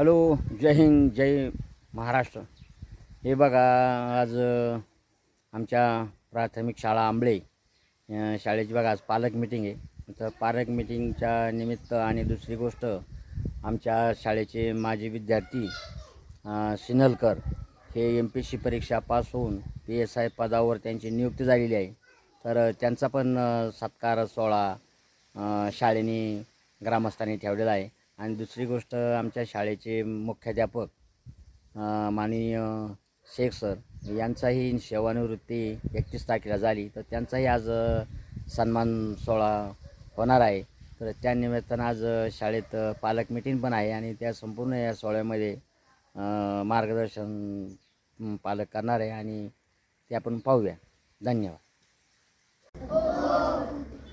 Hello जय हिंद जय महाराष्ट्र. हे बघा आज आमच्या प्राथमिक शाळा आंबळे शाळेची बघा आज पालक मिटिंग आहे. तर पालक मिटिंगच्या निमित्त आणि दुसरी गोष्ट आमच्या शाळेचे माजी विद्यार्थी सिनलकर हे एम पी सी परीक्षा पास होऊन पी एस आय पदावर त्यांची नियुक्ती झालेली आहे. तर त्यांचा पण सत्कार सोहळा शाळेने ग्रामस्थांनी ठेवलेला आहे. आणि दुसरी गोष्ट आमच्या शाळेचे मुख्याध्यापक माननीय शेख सर यांचाही सेवानिवृत्ती एकतीस तारखेला झाली. तर त्यांचाही आज सन्मान सोहळा होणार आहे. तर त्या निमित्तानं आज शाळेत पालक मिटिंग पण आहे आणि त्या संपूर्ण या सोहळ्यामध्ये मार्गदर्शन पालक करणार आहे आणि ते आपण पाहूया. धन्यवाद.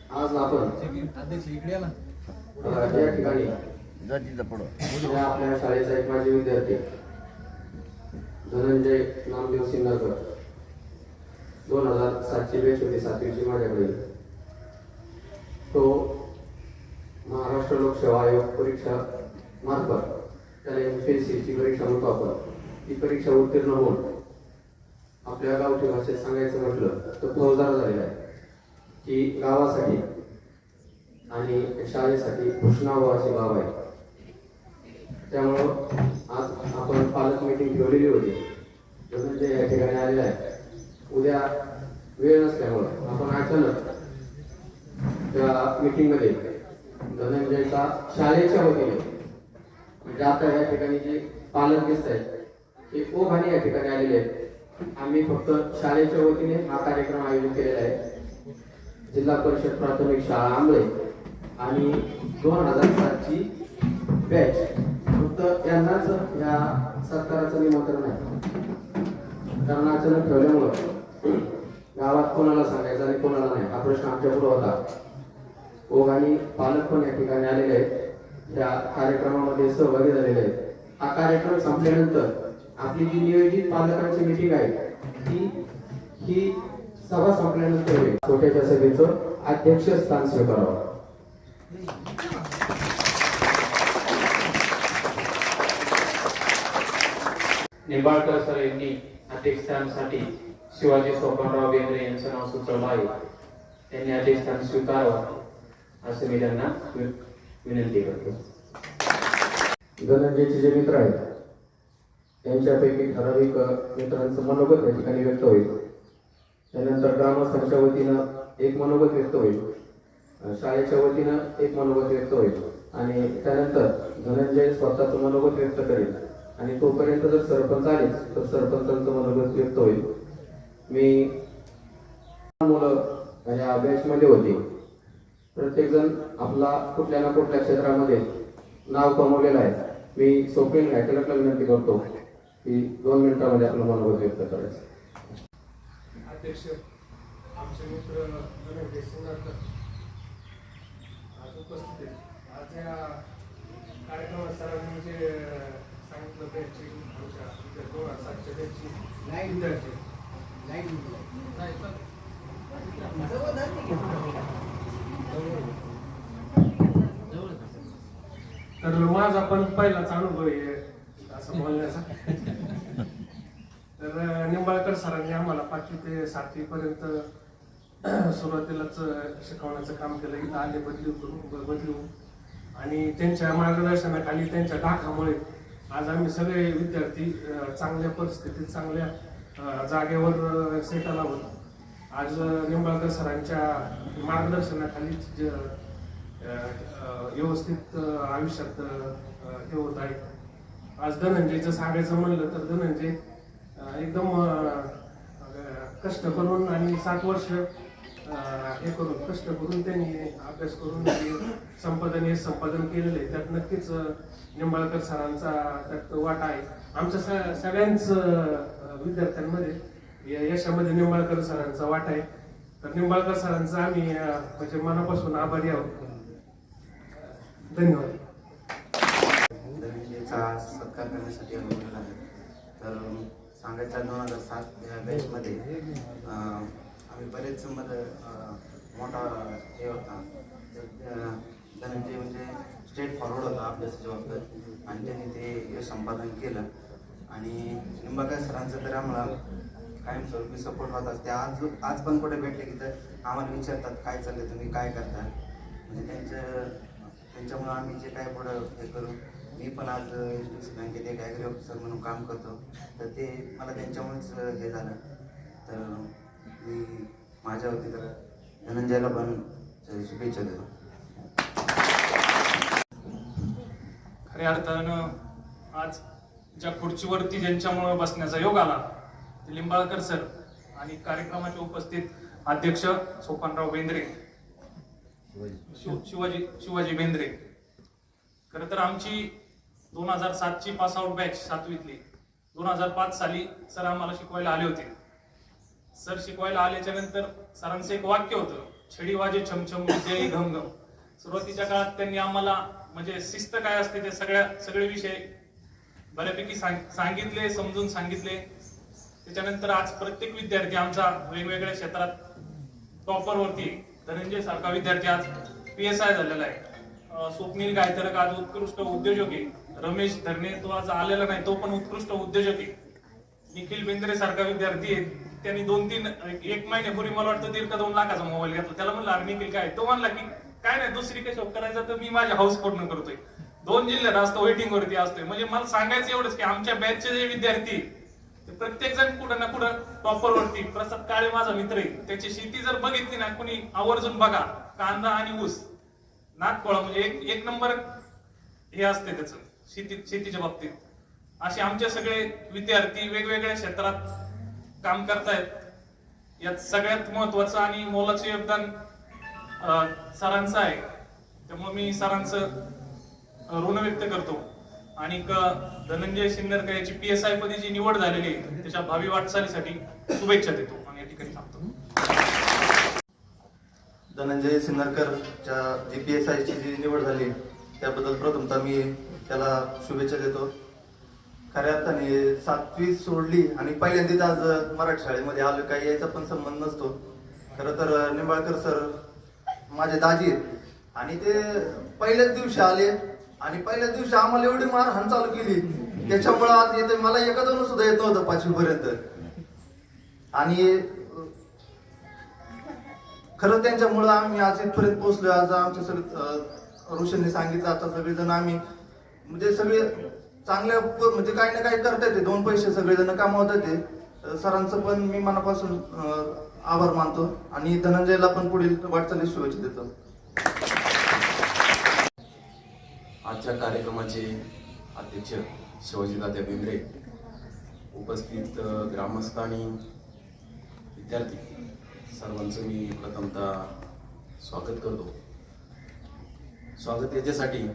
आज आपण अध्यक्ष इकडे या ना. अ, या ठिकाणी तिथं पुढं. आपल्या शाळेचा एक माजी विद्यार्थी. धनंजय नामदेव सिन्नरकर. दोन हजार सातशे बेस्ट होती सातवीची माझ्याकडे तो महाराष्ट्र लोकसेवा आयोग परीक्षा मार्फत त्याला एम पी एस सीची परीक्षा म्हणतो वापर ती परीक्षा उत्तीर्ण होऊन आपल्या गावठी भाषेत सांगायचं म्हटलं तर फौजदार झालेला आहे. की गावासाठी आणि शाळेसाठी कृष्णाव अशी बाब आहे. त्यामुळं आज आपण पालक मीटिंग ठेवलेली होती. धनंजय या ठिकाणी आलेलं आहे. उद्या वेळ नसल्यामुळं आपण अचानक त्या मीटिंगमध्ये धनंजयचा शाळेच्या वतीने. म्हणजे आता या ठिकाणी जे पालक दिसत आहेत ते ओघाने या ठिकाणी आलेले आहेत. आम्ही फक्त शाळेच्या वतीने हा कार्यक्रम आयोजित केलेला आहे. जिल्हा परिषद प्राथमिक शाळा आंबळे आणि दोन हजार सातची बॅच त्यांनाच यांनाच या सत्काराचं निमंत्रण आहे. कारण अचानक ठेवल्यामुळं गावात कोणाला सांगायचं आणि कोणाला नाही हा प्रश्न आमच्या पुढे होता. ओघ आणि पालक पण या ठिकाणी आलेले आहेत. या कार्यक्रमामध्ये सहभागी झालेले आहेत. हा कार्यक्रम संपल्यानंतर आपली जी नियोजित पालकांची मिटिंग आहे ती ही सभा संपल्यानंतर छोट्याच्या सभेचं अध्यक्ष स्थान स्वीकारावं. निंबाळकर सर यांनी अध्यक्षस्थानासाठी शिवाजी सोपानराव बेंद्रे यांचं नाव सुचवलं आहे. त्यांनी अध्यक्षस्थान स्वीकारावं असं मी त्यांना विनंती करतो. धनंजयचे जे मित्र आहेत त्यांच्यापैकी ठराविक मित्रांचं मनोगत या ठिकाणी व्यक्त होईल. त्यानंतर ग्रामस्थांच्या वतीनं एक मनोगत व्यक्त होईल. शाळेच्या वतीनं एक मनोगत व्यक्त होईल. आणि त्यानंतर धनंजय स्वतःचं मनोगत व्यक्त करेल. आणि तोपर्यंत जर सरपंच आलेच तर सरपंचांचं मनोगत व्यक्त होईल. मी मुलं या बॅचमध्ये होती. प्रत्येक जण आपला कुठल्या ना कुठल्या क्षेत्रामध्ये नाव कमवलेलं आहे. मी सोपेन घायकलकला विनंती करतो की दोन मिनिटांमध्ये आपलं मनोगत व्यक्त करायचं. अध्यक्ष आमचे मित्र आज उपस्थित आज या कार्यक्रमात सरांनी जे सांगितलं त्यांची आमच्या इथे दोन हजार सातच्या त्यांची विद्यार्थी नाही, चल. तर माझा पण पहिलाच अनुभव आहे असं बोलण्याचा. तर निंबाळकर सरांनी आम्हाला पाचवी ते सातवी पर्यंत सुरुवातीलाच शिकवण्याचं काम केलं. इथं आले बदली करून आणि त्यांच्या मार्गदर्शनाखाली त्यांच्या डाखामुळे आज आम्ही सगळे विद्यार्थी चांगल्या परिस्थितीत चांगल्या जागेवर सेटल आहोत. आज निंबाळकर सरांच्या मार्गदर्शनाखाली ज- व्यवस्थित आयुष्यात हे होत आहे. आज धनंजयचं सांगायचं म्हणलं तर धनंजय एकदम कष्ट करून आणि सात वर्ष हे करून कष्ट करून त्यांनी अभ्यास करून संपादन हे संपादन केलेलं आहे. त्यात नक्कीच निंबाळकर सरांचा त्यात वाटा आहे. आमच्या स- सगळ्यांच विद्यार्थ्यांमध्ये यशामध्ये निंबाळकर सरांचा वाटा आहे. तर निंबाळकर सरांचा आम्ही म्हणजे मनापासून आभारी आहोत. धन्यवाद. सत्कार करण्यासाठी आम्ही तर सांगायचा दोन हजार सात या बॅचमध्ये आम्ही बरेच मध्ये मोठा हे होता. तर, म्हणजे स्टेट फॉरवर्ड होता अभ्यासाच्या बाबतीत. आणि त्यांनी ते संपादन केलं. आणि निंबाकर सरांचं तर आम्हाला कायमस्वरूपी सपोर्ट होत असते. आज आज पण कुठे भेटले की तर आम्हाला विचारतात काय चाललं तुम्ही? काय करता? म्हणजे त्यांचं त्यांच्यामुळं आम्ही जे काय पुढं हे करू मी पण आज एच डी सी बँकेत एक ॲग्री ऑफिसर म्हणून काम करतो. तर ते मला त्यांच्यामुळेच हे झालं. तर मी माझ्या वतीत धनंजयला पण शुभेच्छा देतो. खऱ्या अर्थानं आज ज्या खुर्चीवरती ज्यांच्यामुळे बसण्याचा योग आला ते लिंबाळकर सर आणि कार्यक्रमाचे उपस्थित अध्यक्ष सोपानराव बेंद्रे शिव- शिवाजी शिवाजी बेंद्रे. खरं तर आमची दोन हजार सातची पास आउट बॅच सातवीतली. दोन हजार पाच साली सर आम्हाला शिकवायला आले होते. सर शिकवायला आल्याच्यानंतर सरांचं एक वाक्य होतं छडी वाजे छमछम विद्याई घम सुरुवातीच्या काळात त्यांनी आम्हाला म्हणजे शिस्त काय असते ते सगळ्या सगळे विषय बऱ्यापैकी सांग- सांगितले समजून सांगितले. त्याच्यानंतर आज प्रत्येक विद्यार्थी आमचा वेगवेगळ्या क्षेत्रात टॉपर वरती धनंजय सारखा विद्यार्थी आज पी एस आय झालेला आहे. स्वप्नील गायतरक आज उत्कृष्ट उद्योजक आहे. रमेश धरणे तो आज आलेला नाही तो पण उत्कृष्ट उद्योजक आहे. निखिल बेंद्रे सारखा विद्यार्थी आहे. त्यांनी दोन तीन एक महिन्यापूर्वी मला वाटतं दीड का दोन लाखाचा मोबाईल घेतला. त्याला म्हणलं अरे निखिल काय? तो म्हणला की काय नाही दुसरी कशी करायचं तर मी माझ्या हाऊस पूर्ण करतोय. दोन जिल्ह्यात असतो वेटिंग वरती असतोय. म्हणजे मला सांगायचं एवढंच की आमच्या बॅचचे जे विद्यार्थी प्रत्येक जण कुठं ना कुठं टॉपर वरती. प्रसाद काळे माझा मित्र आहे. त्याची शेती जर बघितली ना कुणी आवर्जून बघा कांदा आणि ऊस नागपोळा म्हणजे एक एक नंबर हे असते त्याचं शेती शेतीच्या बाबतीत. असे आमचे सगळे विद्यार्थी वेगवेगळ्या क्षेत्रात काम करतायत. यात सगळ्यात महत्वाचं आणि मोलाचं योगदान सरांचं आहे. त्यामुळे मी सरांचं ऋण व्यक्त करतो. आणि धनंजय सिन्नरकर याची पी एस आय पदी जी निवड झालेली आहे त्याच्या भावी वाटचालीसाठी शुभेच्छा देतो आणि या ठिकाणी थांबतो. धनंजय सिन्नरकरच्या जी पी एस आयची जी निवड झाली त्याबद्दल प्रथमतः मी त्याला शुभेच्छा देतो. खऱ्या अर्थाने सातवी सोडली आणि पहिल्यांदाच आज मराठी शाळेमध्ये आलो काही याचा पण संबंध नसतो. खरं तर निंबाळकर सर माझे दाजी आणि ते पहिल्याच दिवशी आले आणि पहिल्याच दिवशी आम्हाला एवढी मारहाण चालू केली. त्याच्यामुळं आज येते मला एका दोन सुद्धा येत नव्हतं पाचवी पर्यंत आणि खरं त्यांच्यामुळं आम्ही आज इथपर्यंत पोहोचलो आज आमच्या सगळे ऋषींनी सांगितलं आता सगळेजण आम्ही म्हणजे सगळे चांगल्या प- म्हणजे काही ना काही करता येते. दोन पैसे सगळेजण कामवत येते. सरांचं पण मी मनापासून अं, आभार मानतो. आणि धनंजयला पण पुढील वाटचालीस शुभेच्छा देतो. आजच्या कार्यक्रमाचे अध्यक्ष शिवाजीदादा बेंद्रे उपस्थित अ, ग्रामस्थ आणि विद्यार्थी सर्वांचं मी प्रथमतः स्वागत करतो. स्वागत याच्यासाठी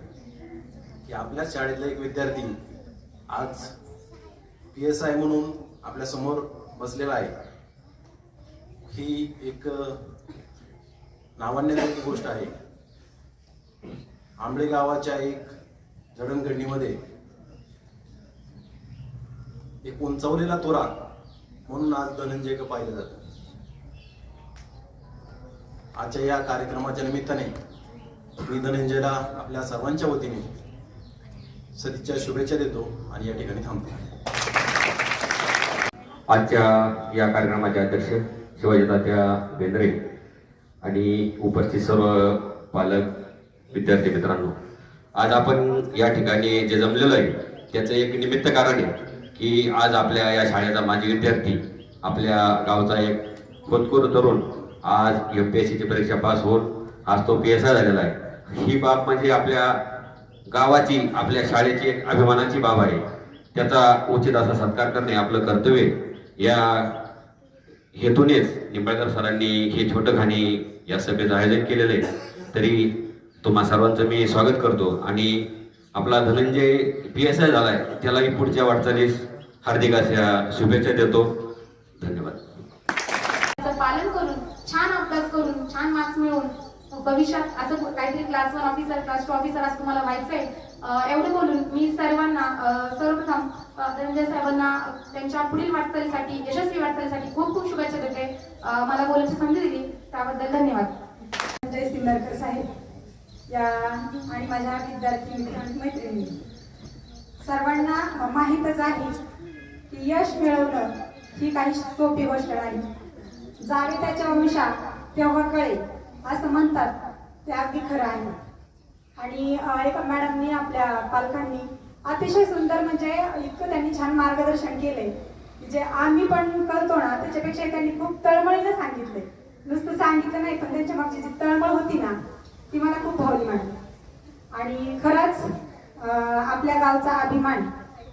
की आपल्या शाळेतला एक विद्यार्थी आज पी एस आय म्हणून आपल्यासमोर बसलेला आहे. ही एक अ, गोष्ट आहे. आंबळे गावाच्या एक जडणघडणीमध्ये एक उंचावलेला तोरा म्हणून आज धनंजय पाहिलं जातं. आजच्या या कार्यक्रमाच्या निमित्ताने मी धनंजयला आपल्या सर्वांच्या वतीने सदिच्छा शुभेच्छा देतो आणि या ठिकाणी थांबतो. आजच्या या कार्यक्रमाचे अध्यक्ष शिवाजी तात्या बेंद्रे आणि उपस्थित सर्व पालक विद्यार्थी मित्रांनो आज आपण या ठिकाणी जे जमलेलं आहे त्याचं एक निमित्त कारण आहे की आज आपल्या या शाळेचा माजी विद्यार्थी आपल्या गावचा एक खोतकूर तरुण आज एम पी एस सीची परीक्षा पास होऊन आज तो पी एस आय झालेला आहे. ही बाब म्हणजे आपल्या गावाची आपल्या शाळेची एक अभिमानाची बाब आहे. त्याचा उचित असा सत्कार करणे आपलं कर्तव्य या हेतूनेच निंबाळकर सरांनी हे छोटं खाणी या सभेचं आयोजन केलेलं आहे. तरी तुम्हा सर्वांचं मी स्वागत करतो आणि आपला धनंजय पी एस आय झालाय त्यालाही पुढच्या वाटचालीस हार्दिक अशा शुभेच्छा देतो. धन्यवाद. पालन करून छान अभ्यास करून छान मार्क्स मिळवून भविष्यात असं काहीतरी class one officer class two officer असं तुम्हाला व्हायचंय आहे एवढं बोलून मी सर्वांना सर्वप्रथम धनंजय साहेबांना त्यांच्या पुढील वाटचालीसाठी यशस्वी वाटचालीसाठी खूप खूप शुभेच्छा देते. मला बोलायची संधी दिली. त्याबद्दल धन्यवाद. संजय सिंदरकर साहेब या आणि माझ्या विद्यार्थी मैत्रिणी सर्वांना माहीतच आहे की यश मिळवणं ही काही सोपी गोष्ट नाही. जावे त्याच्या वंशात तेव्हा कळेल. असं म्हणतात. ते अगदी खरं आहे. आणि एका मॅडमनी आपल्या पालकांनी अतिशय सुंदर म्हणजे इतकं त्यांनी छान मार्गदर्शन केले की जे आम्ही पण करतो ना त्याच्यापेक्षा त्यांनी खूप तळमळीनं सांगितले नुसतं सांगितलं नाही पण त्यांच्या मागची जी तळमळ होती ना ती मला खूप भावली मॅडम. आणि खरंच आपल्या गावचा अभिमान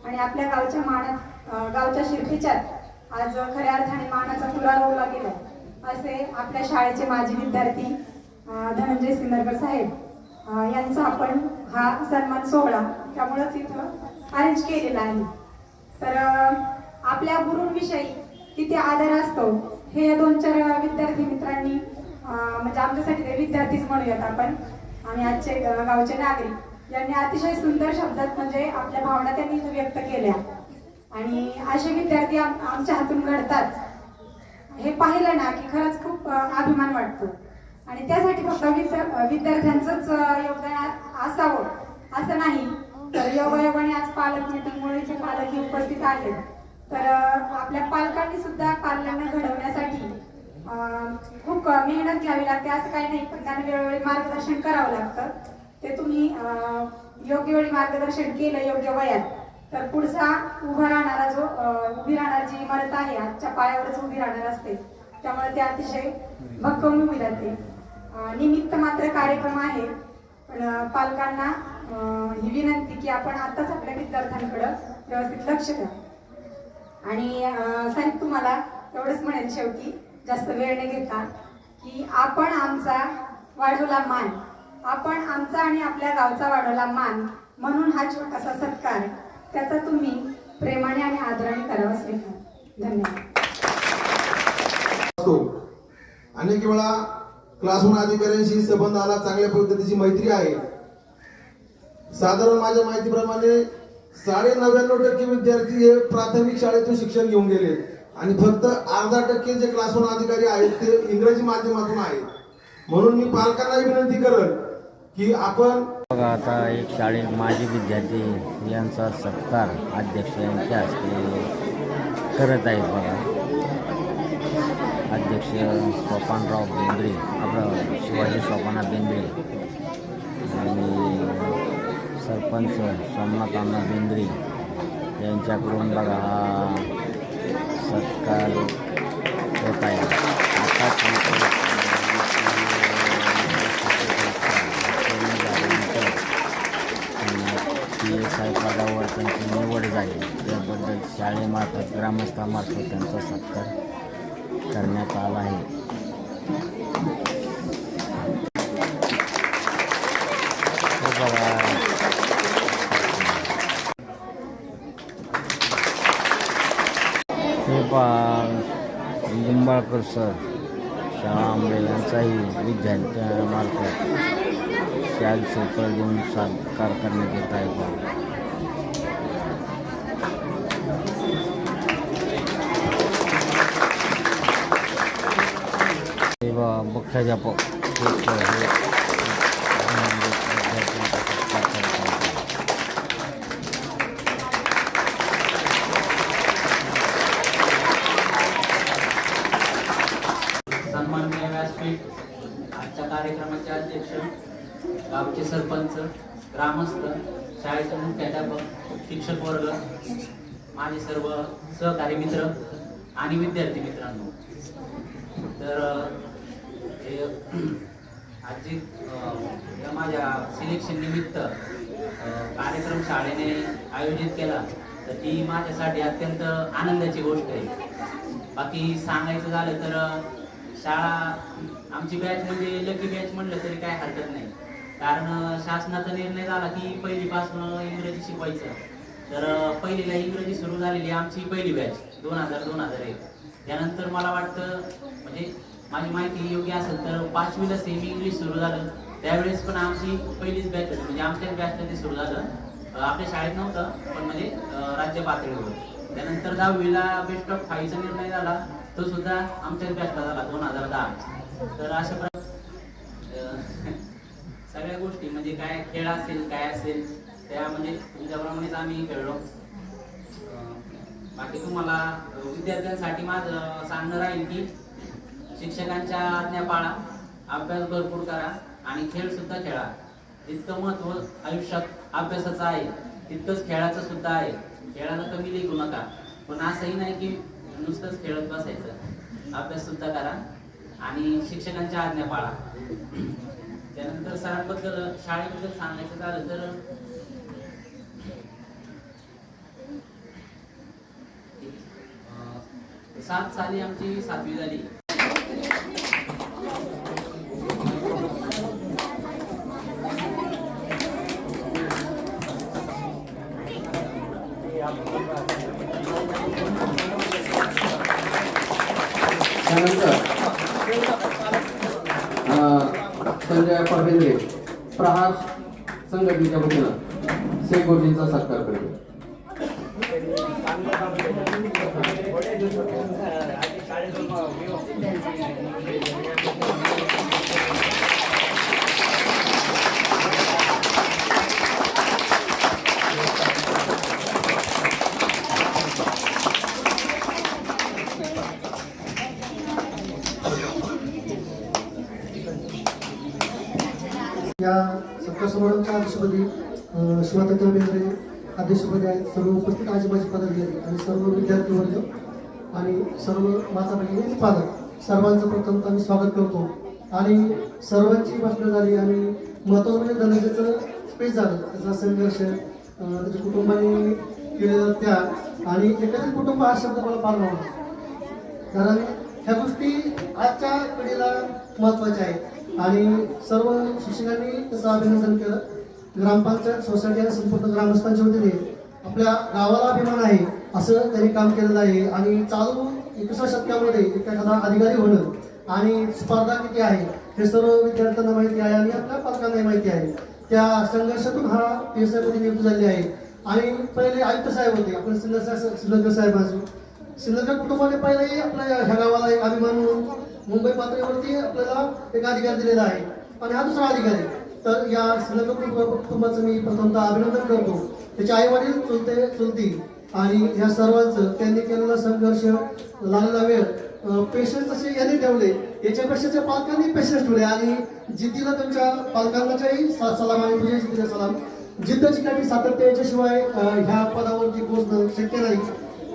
आणि आपल्या गावच्या मानात गावच्या शिर्केच्यात आज खऱ्या अर्थाने मानाचा फुला रोवला गेला असे आपल्या शाळेचे माजी विद्यार्थी धनंजय सिंदरकर साहेब यांचा आपण हा सन्मान सोहळा त्यामुळेच इथं अरेंज केलेला आहे. तर आपल्या गुरूंविषयी किती आदर असतो हे या दोन चार विद्यार्थी मित्रांनी म्हणजे आमच्यासाठी ते विद्यार्थीच म्हणूयात आपण आणि आजचे गावचे नागरिक यांनी अतिशय सुंदर शब्दात म्हणजे आपल्या भावना त्यांनी व्यक्त केल्या. आणि असे विद्यार्थी आम- आमच्या हातून घडतात. हे पाहिलं ना की खरंच खूप अभिमान वाटतो. आणि त्यासाठी फक्त विद्यार्थ्यांचंच योगदान असावं. असं नाही. तर योगायोगाने आज पालक जीपकांमुळे जे पालक पालकही उपस्थित आहेत. तर आपल्या पालकांनी सुद्धा पालकांना घडवण्यासाठी खूप मेहनत घ्यावी लागते. असं काही नाही पण त्यांना वेळोवेळी मार्गदर्शन करावं लागतं. ते तुम्ही योग्य वेळी मार्गदर्शन केलं योग्य वयात. तर पुढचा उभा राहणारा जो उभी राहणार जी इमारत आहे आजच्या पायावरच उभी राहणार असते. त्यामुळे ते अतिशय भक्कम उभी राहते. निमित्त मात्र कार्यक्रम आहे पण पालकांना ही विनंती की आपण आताच आपल्या विद्यार्थ्यांकडं व्यवस्थित लक्ष द्या. आणि साहेब तुम्हाला एवढंच म्हणेल शेवटी जास्त वेळ न घेता की आपण आमचा वाढवला मान आपण आमचा आणि आपल्या गावचा वाढवला मान म्हणून हा छोटासा सत्कार त्याचा तुम्ही प्रेमाने आणि आदराने करावा स्वीकार धन्यवाद. असतो अनेक वेळा क्लासरूम अधिकाऱ्यांशी संबंधाला चांगल्या पद्धतीची मैत्री आहे. साधारण माझ्या माहितीप्रमाणे साडे नव्याण्णव टक्के विद्यार्थी हे प्राथमिक शाळेतून शिक्षण घेऊन गेले. आणि फक्त अर्धा टक्के जे क्लासरूम अधिकारी आहेत ते इंग्रजी माध्यमातून आहेत. म्हणून मी पालकांनाही विनंती करल की आपण बघा आता एक शाळेत माजी विद्यार्थी यांचा सत्कार अध्यक्ष यांच्या हस्ते करत आहेत बघा. अध्यक्ष सोपानराव बेंद्रे आपलं शिवाजी सोपाना बेंद्रे आणि सरपंच सोमनाथ अण्णा बेंद्रे यांच्याकडून बघा हा सत्कार होत आहे. त्यांची निवड झाली. त्याबद्दल शाळेमार्फत ग्रामस्थामार्फत त्यांचा सत्कार करण्यात आला आहे. हे हे लिंबाळकर सर शाळा आंबळे यांचाही विद्यार्थ्यांमार्फत शाल पेपर देऊन सत्कार करण्यात येत आहे. मुख्याध्यापक हे सर सन्माननीय व्यासपीठ आजच्या कार्यक्रमाचे अध्यक्ष गावचे सरपंच ग्रामस्थ शाळेचे मुख्याध्यापक शिक्षक वर्ग माझे सर्व सहकारी मित्र आणि विद्यार्थी मित्रांनो. तर अ, आज या माझ्या सिलेक्शन निमित्त कार्यक्रम शाळेने आयोजित केला. तर ती माझ्यासाठी अत्यंत आनंदाची गोष्ट आहे. बाकी सांगायचं झालं तर शाळा आमची बॅच म्हणजे लकी बॅच म्हटलं तरी काय हरकत नाही. कारण शासनाचा निर्णय झाला की पहिलीपासून इंग्रजी शिकवायचं. तर पहिलीला इंग्रजी सुरू झालेली आमची पहिली बॅच दोन हजार दोन हजार एक. त्यानंतर मला वाटतं म्हणजे माझी माहिती योग्य असेल तर पाचवीला सेमी इंग्लिश सुरू झालं. त्यावेळेस पण आमची पहिलीच बॅच होती. म्हणजे आमच्याच बॅचला ते सुरू झालं. आपल्या शाळेत नव्हतं पण म्हणजे राज्य पातळीवर त्यानंतर दहावीला बेस्ट ऑफ फाईव्हचा निर्णय झाला. तो सुद्धा आमच्याच बॅचला झाला दोन हजार दहा. तर अशा प्रकारे सगळ्या गोष्टी म्हणजे काय खेळ असेल काय असेल त्या म्हणजे तुमच्याप्रमाणेच आम्ही खेळलो. बाकी तुम्हाला विद्यार्थ्यांसाठी माझं सांगणं राहील की शिक्षकांच्या आज्ञा पाळा अभ्यास भरपूर करा आणि खेळ सुद्धा खेळा. जितकं महत्त्व आयुष्यात अभ्यासाचं आहे तितकंच खेळाचं सुद्धा आहे. खेळाला कमी लेखू नका. पण असंही नाही की नुसतंच खेळत बसायचं. अभ्यास सुद्धा करा आणि शिक्षकांच्या आज्ञा पाळा. त्यानंतर सरांबद्दल शाळेबद्दल सांगायचं झालं तर सात साली आमची सातवी झाली त्यानंतर अं, संजय परवेंद्रे प्रहार संघटनेच्या वतीनं शेख गुरुजींचा सत्कार करतो या सत्कार समारंभाच्या अध्यक्षपदी अ, शिवातात्या बेंद्रे अध्यक्षपदी आहेत सर्व उपस्थित आजीबाजी पदाधिकारी आणि सर्व विद्यार्थी वर्ग आणि सर्व माता भगिनी आणि पालक सर्वांचं आम्ही स्वागत करतो. आणि सर्वांची भाषणं झाली आणि महत्त्वाचं म्हणजे धनंजयचं स्पेस झालं. त्याचा संघर्ष त्याच्या कुटुंबाने केलेला त्या आणि एकत्रित कुटुंब हा शब्द मला फार आवडतो. कारण ह्या गोष्टी आजच्या पिढीला महत्त्वाच्या आहेत. आणि सर्व शिक्षकांनी त्याचं अभिनंदन केलं. ग्रामपंचायत सोसायटी आणि संपूर्ण ग्रामस्थांच्या वतीने आपल्या गावाला अभिमान आहे असं त्यांनी काम केलेलं आहे. आणि चालू एकविसाव्या शतकामध्ये एखादा अधिकारी होणं आणि स्पर्धा किती आहे? हे सर्व विद्यार्थ्यांना माहिती आहे आणि आपल्या पालकांनाही माहिती आहे. त्या संघर्षातून हा पी एसमध्ये नियुक्त झाली आहे. आणि पहिले आयुक्त साहेब होते. आपण सिल्लर सिल्लरकर साहेबांचे श्रीलंका कुटुंबाने पहिलेही आपल्या ह्या गावाला एक अभिमान म्हणून मुंबई पातळीवरती आपल्याला एक अधिकार दिलेला आहे. आणि हा दुसरा अधिकारी तर या श्रीलंका कुटुंबाचं मी प्रथमतः अभिनंदन करतो. त्याचे आई वडील चुलते चुलती आणि ह्या सर्वांचं त्यांनी केलेला संघर्ष लागला वेळ पेशन्स असे यांनी ठेवले. याच्यापेक्षा त्या पालकांनी पेशन्स ठेवले आणि जिद्दीला त्यांच्या पालकांनाच्याही सात सलाम आणि तुझ्या जिद्दीला सलाम. जिद्द चिकाटी सातत्य याच्याशिवाय ह्या पदावरती पोहोचणं शक्य नाही.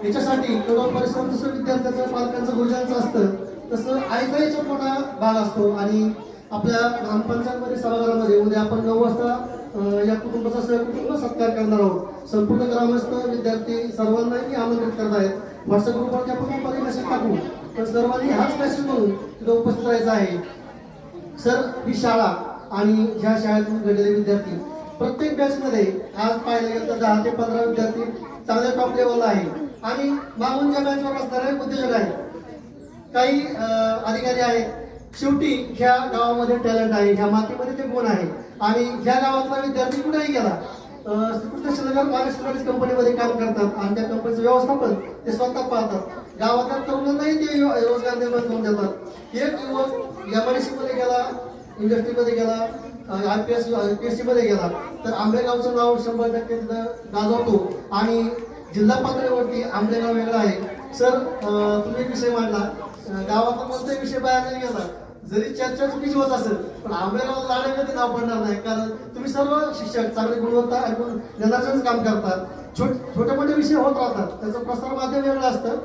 याच्यासाठी केवळ परिश्रम जसं विद्यार्थ्याचं पालकांचं गुरुजांचं असतं तसं आईचा याच्यात मोठा भाग असतो. आणि आपल्या ग्रामपंचायतमध्ये सभागृहामध्ये उद्या आपण नऊ वाजता या कुटुंबाचा सहकुटुंब सत्कार करणार आहोत. संपूर्ण ग्रामस्थ विद्यार्थी सर्वांनाही आमंत्रित करत आहेत व्हॉट्सअप ग्रुपवरती आपण दुपारी मेसेज टाकू. पण सर्वांनी हाच मेसेज म्हणून तिथं उपस्थित राहायचं आहे. सर ही शाळा आणि ह्या शाळेतून घडलेले विद्यार्थी प्रत्येक बॅचमध्ये आज पाहायला गेलं तर दहा ते पंधरा विद्यार्थी चांगल्या टॉप लेवलला आहे आणि मागून ज्या बॅचवर असणारे उद्योजक आहेत काही अधिकारी आहेत शेवटी ह्या गावामध्ये टॅलेंट आहे ह्या मातीमध्ये ते गुण आहे. आणि ह्या गावातला विद्यार्थी कुठेही गेला अं, श्रीकृष्ण कंपनीमध्ये काम करतात आणि त्या कंपनीचं व्यवस्थापन ते स्वतः पाहतात. गावातल्या तरुणांनाही ते रोजगार निर्माण करून देतात. एक युवक एमआयसी मध्ये गेला इंडस्ट्रीमध्ये गेला I P S P S C मध्ये गेला तर आंबेगावचं नाव शंभर टक्के तिथं गाजवतो. आणि जिल्हा पातळीवरती आंबेगाव वेगळा आहे. सर तुम्ही विषय मांडला. गावातला कोणताही विषय बाहेर नाही गेला. जरी चर्चा चुकीची होत असेल पण आंबेगाव लाडे कधी नाव पडणार नाही कारण तुम्ही सर्व शिक्षक चांगली गुणवत्ता ऐकून ज्ञानाचंच काम करतात. छोट छोटे मोठे विषय होत राहतात. त्याचं प्रसार माध्यम वेगळं असतं.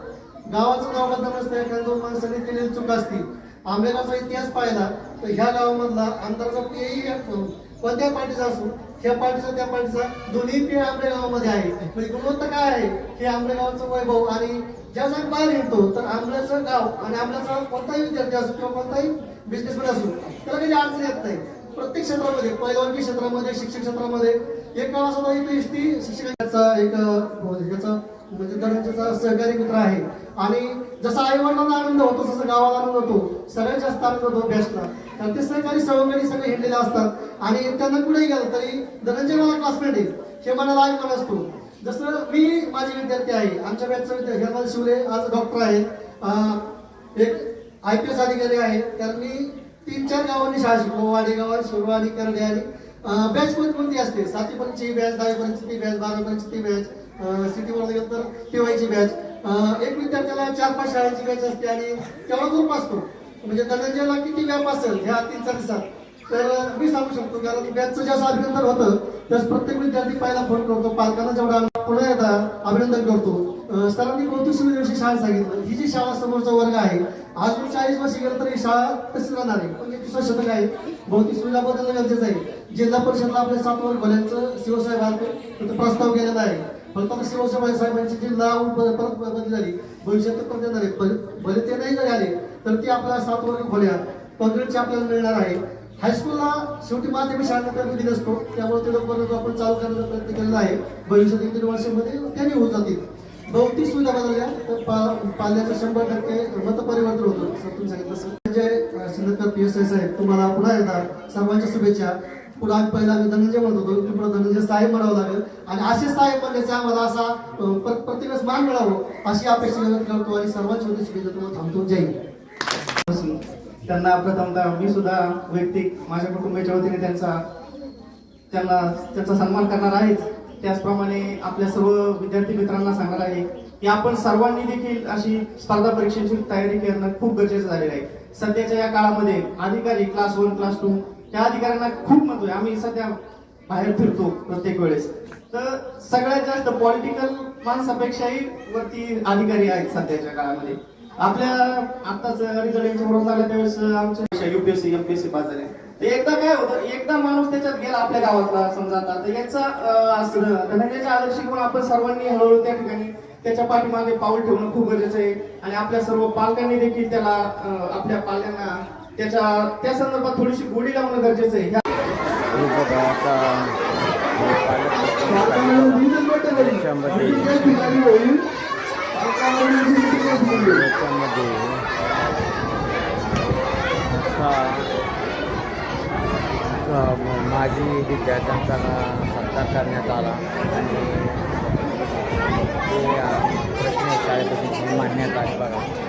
गावाचं नाव बदल नसतं एखाद्या दोन माणसांनी केलेली चूक असती. आंबेगावचा इतिहास पाहिला तर ह्या गावामधला आमदारचा पेही कोणत्या पार्टीचा असू ह्या पार्टीचा त्या पार्टीचा दोन्ही पेय गावामध्ये आहे. म्हणजे गुणवत्ता काय आहे? हे आंबेगावचं वैभव आणि ज्याचा बाहेर येतो तर आंबल्याचं गाव आणि आंबल्याचा कोणताही विद्यार्थी असो किंवा कोणताही बिझनेसमॅन असो त्याला कधी अडचण येत नाही. प्रत्येक क्षेत्रामध्ये पहिलवानगी क्षेत्रामध्ये शिक्षण क्षेत्रामध्ये एक काळ असा नाही की एस टी शिक्षकाचा एक अं, याचा म्हणजे धनंजयचा सहकारी मित्र आहे. आणि जसा आई वडिलांना आनंद होतो तसं गावाला आनंद होतो. सगळ्यात जास्त आनंद होतो बॅचला कारण ते सहकारी सवंगडी सगळे हिंडलेले असतात. आणि त्यांना कुठेही गेलं तरी धनंजय मला क्लासमेट आहे. हे मनाला पण असतो. जसं मी माझे विद्यार्थी आहे. आमच्या बॅचचा विद्यार्थी हेमंत शिवले आज डॉक्टर आहे. एक आय पी एस अधिकारी आहेत कारण मी तीन चार गावांनी शाळा शिकलो. वाडेगावात शिरवाडी करडे आणि बॅच कोणती कोणती असते? सातवीपर्यंतची बॅच दहावीपर्यंतची ती बॅच बारावीपर्यंतची ती बॅच सिटीवर गेलं तर केवायची बॅच एक विद्यार्थ्याला चार पाच शाळांची बॅच असते आणि तेवढा ग्रुप असतो म्हणजे धनंजयला किती व्याप असेल ह्या तीन चार दिवसात तर मी सांगू शकतो कारण बॅचचं जसं अभिनंदन होतं तसं प्रत्येक विद्यार्थी पहिला फोन करतो पालकांना जेवढा पुन्हा एकदा अभिनंदन करतो. सरांनी भौतिक सुविधेविषयी शाळा सांगितलं. ही जी शाळा समोरचा वर्ग आहे अजून चाळीस वर्ष गेलं तर ही शाळा तशीच राहणार आहे. पण दुसरं शतक आहे भौतिक सुविधा बदलणं गरजेचं आहे. जिल्हा परिषदला आपल्या सात वर्ग भल्यांचं शिवसाहेब प्रस्ताव केलेला आहे. फक्त मग शिवसेना साहेबांची जी नाव परत बदली झाली भविष्यात ते परत येणार आहे भले- ते नाही जरी आले तर ती आपल्याला सात वर्ग खोल्या. कॉन्क्रीटची आपल्याला मिळणार आहे. हायस्कूलला शेवटी माध्यमिक शाळेचा तरतुदी नसतो त्यामुळे ते लोकपर्यंत आपण चालू करण्याचा प्रयत्न केलेला आहे भविष्यात एक तीन वर्षामध्ये त्यांनी होत जातील. बहुतेक सुविधा बदलल्या तर पा- पाल्याचं शंभर टक्के मतपरिवर्तन होतं. सर तुम्ही सांगितलं सर. म्हणजे सिंधकर पी एस आय साहेब तुम्हाला पुन्हा एकदा सर्वांच्या शुभेच्छा. पुन्हा पहिला मी धनंजय म्हणत होतो की पुन्हा धनंजय साहेब म्हणावं लागेल. आणि असे साहेब म्हणण्याचा आम्हाला असा प्रत्येकच मान मिळावं अशी अपेक्षा व्यक्त करतो आणि सर्वांची होती शुभेच्छा तुम्हाला थांबतो. जय त्यांना प्रथमतः मी सुद्धा वैयक्तिक माझ्या कुटुंबाच्या वतीने त्यांचा त्यांना त्यांचा सन्मान करणार आहेच. त्याचप्रमाणे आपल्या सर्व विद्यार्थी मित्रांना सांगणार आहे की आपण सर्वांनी देखील अशी स्पर्धा परीक्षेची तयारी करणं खूप गरजेचं झालेलं आहे. सध्याच्या या काळामध्ये अधिकारी क्लास वन क्लास टू त्या अधिकाऱ्यांना खूप महत्त्व आहे आम्ही सध्या बाहेर फिरतो प्रत्येक वेळेस. तर सगळ्यात जास्त पॉलिटिकल माणसापेक्षाही वरती अधिकारी आहेत सध्याच्या काळामध्ये. आपल्या आताच रिझल्ट यांच्याबरोबर झाला त्यावेळेस आमच्या युपीएससी एमपीएससी पास झाले एकदा काय होतं एकदा माणूस त्याच्यात गेला आपल्या गावातला समजा आता. तर याचा असं धनंजयच्या आदर्श घेऊन आपण सर्वांनी हळूहळू त्या ठिकाणी त्याच्या पाठीमागे पाऊल ठेवणं खूप गरजेचं आहे. आणि आपल्या सर्व पालकांनी देखील त्याला आपल्या पालकांना त्याच्या त्या संदर्भात थोडीशी गोडी लावणं गरजेचं आहे. माजी विद्यार्थ्यांचा सत्कार करण्यात आला. आणि ते प्रश्न शाळेमध्ये मांडण्यात आले बघा सर्व सर्व बघा.